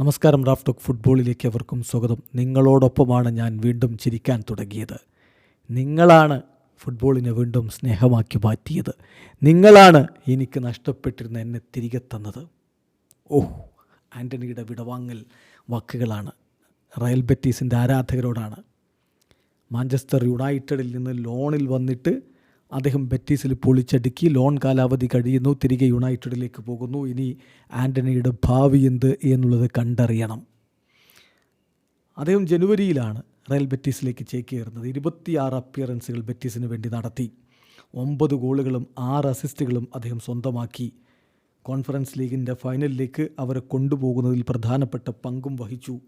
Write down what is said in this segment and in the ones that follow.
നമസ്കാരം Raf talk ഫുട്ബോളിലേക്ക് അവർക്കും സ്വാഗതം. നിങ്ങളോടൊപ്പമാണ് ഞാൻ വീണ്ടും ചിരിക്കാൻ തുടങ്ങിയത്. നിങ്ങളാണ് ഫുട്ബോളിനെ വീണ്ടും സ്നേഹമാക്കി മാറ്റിയത്. നിങ്ങളാണ് എനിക്ക് നഷ്ടപ്പെട്ടിരുന്ന എന്നെ തിരികെ തന്നത്. ഓഹ് ആന്റണിയുടെ വിടവാങ്ങൽ വാക്കുകളാണ്. റയൽ ബെറ്റീസിന്റെ ആരാധകരോടാണ്. മാഞ്ചസ്റ്റർ യുണൈറ്റഡിൽ നിന്ന് ലോണിൽ വന്നിട്ട് അദ്ദേഹം ബെറ്റീസിൽ പൊളിച്ചടുക്കി ലോൺ കാലാവധി കഴിയുന്നു തിരികെ യുണൈറ്റഡിലേക്ക് പോകുന്നു. ഇനി ആന്റണിയുടെ ഭാവി എന്ത് എന്നുള്ളത് കണ്ടറിയണം. അദ്ദേഹം ജനുവരിയിലാണ് റയൽ ബെറ്റീസിലേക്ക് ചേക്കേറുന്നത്. ഇരുപത്തിയാറ് അപ്പിയറൻസുകൾ ബെറ്റീസിന് വേണ്ടി നടത്തി. ഒമ്പത് ഗോളുകളും ആറ് അസിസ്റ്റുകളും അദ്ദേഹം സ്വന്തമാക്കി. കോൺഫറൻസ് ലീഗിന്റെ ഫൈനലിലേക്ക് അവരെ കൊണ്ടുപോകുന്നതിൽ പ്രധാനപ്പെട്ട പങ്കും വഹിച്ചു.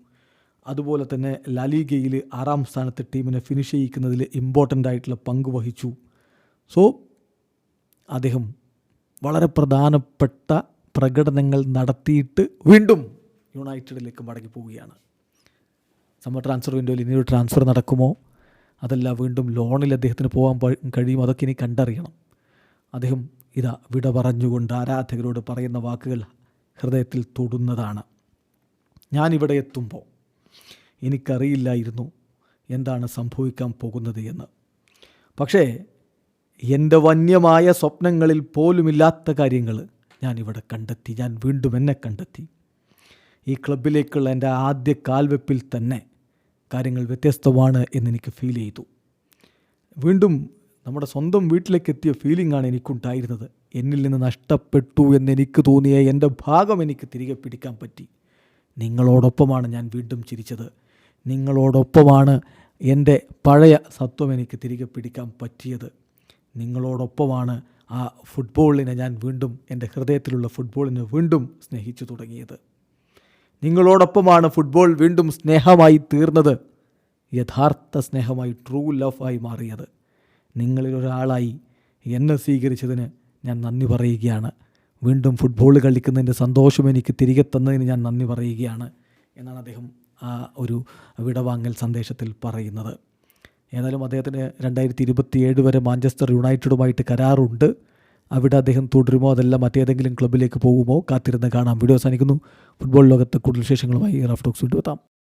അതുപോലെ തന്നെ ലാലിഗയിൽ ആറാം സ്ഥാനത്തെ ടീമിനെ ഫിനിഷ് ചെയ്യിക്കുന്നതിൽ ഇമ്പോർട്ടന്റ് ആയിട്ടുള്ള പങ്ക് വഹിച്ചു. സോ അദ്ദേഹം വളരെ പ്രധാനപ്പെട്ട പ്രകടനങ്ങൾ നടത്തിയിട്ട് വീണ്ടും യുണൈറ്റഡിലേക്ക് മടങ്ങി പോവുകയാണ്. സമ്മർ ട്രാൻസ്ഫർ വിൻഡോയിൽ ഇനിയൊരു ട്രാൻസ്ഫർ നടക്കുമോ? അതല്ല വീണ്ടും ലോണിൽ അദ്ദേഹത്തിന് പോകാൻ കഴിയും അതൊക്കെ ഇനി കണ്ടറിയണം. അദ്ദേഹം ഇതാ വിട പറഞ്ഞുകൊണ്ട് ആരാധകരോട് പറയുന്ന വാക്കുകൾ ഹൃദയത്തിൽ തൊടുന്നതാണ്. ഞാനിവിടെ എത്തുമ്പോൾ എനിക്കറിയില്ലായിരുന്നു എന്താണ് സംഭവിക്കാൻ പോകുന്നത് എന്ന്. പക്ഷേ എന്റെ വന്യമായ സ്വപ്നങ്ങളിൽ പോലുമില്ലാത്ത കാര്യങ്ങൾ ഞാനിവിടെ കണ്ടെത്തി. ഞാൻ വീണ്ടും എന്നെ കണ്ടെത്തി. ഈ ക്ലബിലേക്കുള്ള എന്റെ ആദ്യ കാൽവെപ്പിൽ തന്നെ കാര്യങ്ങൾ വ്യത്യസ്തമാണ് എന്നെനിക്ക് ഫീൽ ചെയ്തു. വീണ്ടും നമ്മുടെ സ്വന്തം വീട്ടിലേക്ക് എത്തിയ ഫീലിംഗ് ആണ് എനിക്കുണ്ടായിരുന്നത്. എന്നിൽ നിന്ന് നഷ്ടപ്പെട്ടു എന്നെനിക്ക് തോന്നിയ എന്റെ ഭാഗം എനിക്ക് തിരികെ പിടിക്കാൻ പറ്റി. നിങ്ങളോടൊപ്പമാണ് ഞാൻ വീണ്ടും ചിരിച്ചത്. നിങ്ങളോടൊപ്പമാണ് എന്റെ പഴയ സത്വം എനിക്ക് തിരികെ പിടിക്കാൻ പറ്റിയത്. നിങ്ങളോടൊപ്പമാണ് ആ ഫുട്ബോളിനെ ഞാൻ വീണ്ടും എന്റെ ഹൃദയത്തിലുള്ള ഫുട്ബോളിനെ വീണ്ടും സ്നേഹിച്ചു തുടങ്ങിയത്. നിങ്ങളോടൊപ്പമാണ് ഫുട്ബോൾ വീണ്ടും സ്നേഹമായി തീർന്നത്. യഥാർത്ഥ സ്നേഹമായി ട്രൂ ലവ് മാറിയത്. നിങ്ങളിൽ ഒരാളായി എന്നെ സ്വീകരിച്ചതിന് ഞാൻ നന്ദി പറയുകയാണ്. വീണ്ടും ഫുട്ബോൾ കളിക്കുന്നതിന്റെ സന്തോഷം എനിക്ക് തിരികെ തന്നതിന് ഞാൻ നന്ദി പറയുകയാണ് എന്നാണ് അദ്ദേഹം ആ ഒരു വിടവാങ്ങൽ സന്ദേശത്തിൽ പറയുന്നത്. ഏതായാലും അദ്ദേഹത്തിന് രണ്ടായിരത്തി ഇരുപത്തി ഏഴ് വരെ മാഞ്ചസ്റ്റർ യുണൈറ്റഡുമായിട്ട് കരാറുണ്ട്. അവിടെ അദ്ദേഹം തുടരുമോ അതല്ല മറ്റേതെങ്കിലും ക്ലബിലേക്ക് പോകുമോ കാത്തിരുന്ന് കാണാം. വീഡിയോ അവസാനിക്കുന്നു. ഫുട്ബോൾ ലോകത്ത് കൂടുതൽ വിശേഷങ്ങളുമായി റഫ് ടോക്സ് വീണ്ടും